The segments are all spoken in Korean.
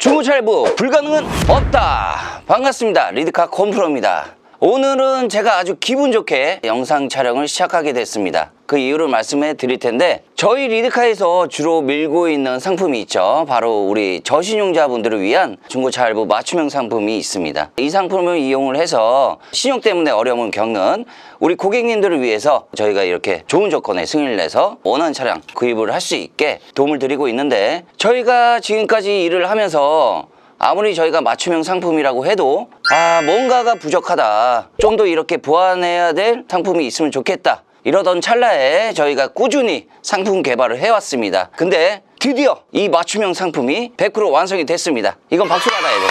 중고차 할부 불가능은 없다. 반갑습니다. 리드카 컴프로입니다. 오늘은 제가 아주 기분 좋게 영상 촬영을 시작하게 됐습니다. 그 이유를 말씀해 드릴 텐데 저희 리드카에서 주로 밀고 있는 상품이 있죠. 바로 우리 저신용자분들을 위한 중고차 할부 맞춤형 상품이 있습니다. 이 상품을 이용을 해서 신용 때문에 어려움을 겪는 우리 고객님들을 위해서 저희가 이렇게 좋은 조건에 승인을 내서 원하는 차량 구입을 할 수 있게 도움을 드리고 있는데 저희가 지금까지 일을 하면서 아무리 저희가 맞춤형 상품이라고 해도 아 뭔가가 부족하다. 좀 더 이렇게 보완해야 될 상품이 있으면 좋겠다. 이러던 찰나에 저희가 꾸준히 상품 개발을 해왔습니다. 근데 드디어 이 맞춤형 상품이 100% 완성이 됐습니다. 이건 박수 받아야 돼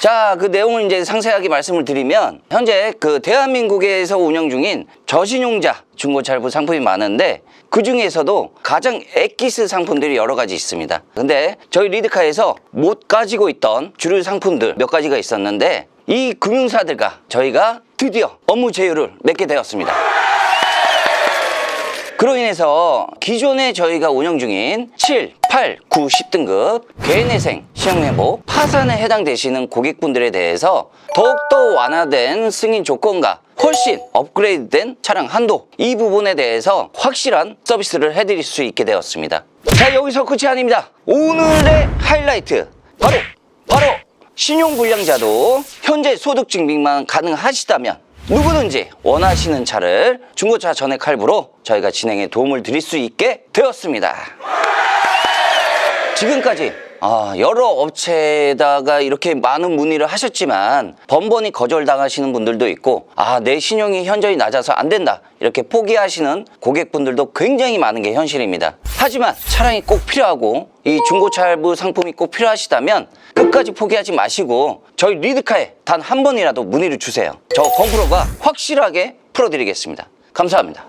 자, 그 내용을 이제 상세하게 말씀을 드리면 현재 그 대한민국에서 운영 중인 저신용자 중고차 할부 상품이 많은데 그 중에서도 가장 엑기스 상품들이 여러 가지 있습니다. 근데 저희 리드카에서 못 가지고 있던 주류 상품들 몇 가지가 있었는데 이 금융사들과 저희가 드디어 업무 제휴를 맺게 되었습니다. 그로 인해서 기존에 저희가 운영 중인 7, 8, 9, 10등급 개인회생, 신용회복, 파산에 해당되시는 고객분들에 대해서 더욱더 완화된 승인 조건과 훨씬 업그레이드된 차량 한도 이 부분에 대해서 확실한 서비스를 해드릴 수 있게 되었습니다. 자 여기서 끝이 아닙니다. 오늘의 하이라이트 바로 바로 신용불량자도 현재 소득 증빙만 가능하시다면 누구든지 원하시는 차를 중고차 전액 할부로 저희가 진행에 도움을 드릴 수 있게 되었습니다. 지금까지 아, 여러 업체에다가 이렇게 많은 문의를 하셨지만 번번이 거절당하시는 분들도 있고 아, 내 신용이 현저히 낮아서 안 된다 이렇게 포기하시는 고객분들도 굉장히 많은 게 현실입니다. 하지만 차량이 꼭 필요하고 이 중고차 할부 상품이 꼭 필요하시다면 끝까지 포기하지 마시고 저희 리드카에 단 한 번이라도 문의를 주세요. 저 건프로가 확실하게 풀어드리겠습니다. 감사합니다.